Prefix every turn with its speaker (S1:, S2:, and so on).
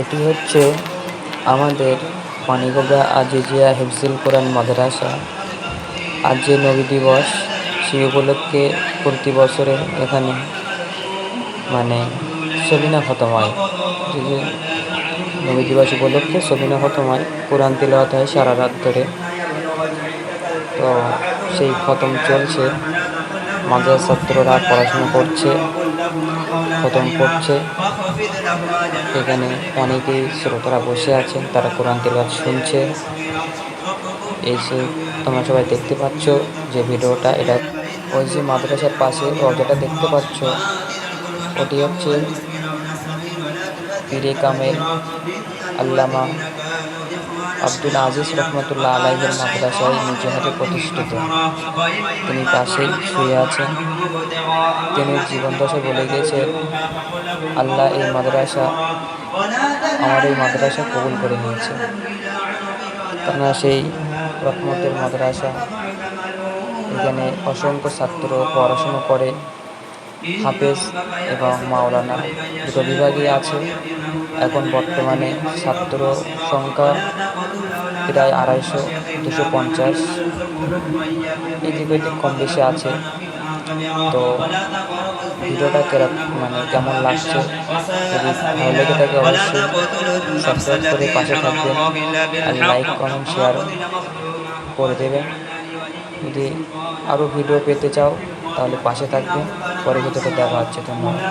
S1: এটি হচ্ছে আমাদের পানিগোগা আজিজিয়া হেফজুল কোরআন মাদ্রাসা। আজ যে নবী দিবস সেই উপলক্ষে প্রতি বছরে এখানে মানে সবিনা খতম হয়। যে নবী দিবস উপলক্ষে সবিনা খতম হয়, কোরআন তিলাওয়াত হয় সারা রাত ধরে। তো সেই খতম চলছে, মাদ্রাসার ছাত্ররা পড়াশুনো করছে। খতম করছে এখানে অনেকেই শ্রোতারা বসে আছেন, তারা কোরআন তেলাওয়াত শুনছে। এসে তোমরা সবাই দেখতে পাচ্ছ যে ভিডিওটা। এটা ওই যে মাদ্রাসার পাশে যেটা দেখতে পাচ্ছ। ওটি হচ্ছে পীরে কামেল আল্লামা আব্দুল আজিজ রহমতুল্লাহ আলাইহের মাদ্রাসায় নিজ হাতে প্রতিষ্ঠিত। তিনি পাশেই শুয়ে আছেন। তিনি জীবন দশায় বলে গিয়েছেন আল্লাহ এই মাদ্রাসা, আমার এই মাদ্রাসা কবুল করে নিয়েছে। কেননা সেই রহমতের মাদ্রাসা এখানে অসংখ্য ছাত্র পড়াশুনো করে। হাফেজ এবং মাওলানা দুটো বিভাগই আছে। এখন বর্তমানে ছাত্র সংখ্যা প্রায় আড়াইশো, দুশো পঞ্চাশ। এদিক ওইদিক কম বেশি আছে। তো ভিডিওটা কেরকম মানে কেমন লাগছে? যদি ভালো লেগে থাকে অবশ্যই সাবস্ক্রাইব করে পাশে থাকবেন আর লাইক কমেন্ট শেয়ার করে দেবেন। যদি আরও ভিডিও পেতে চাও তাহলে পাশে থাকবেন। পরে দেখা হচ্ছে ধন্যবাদ।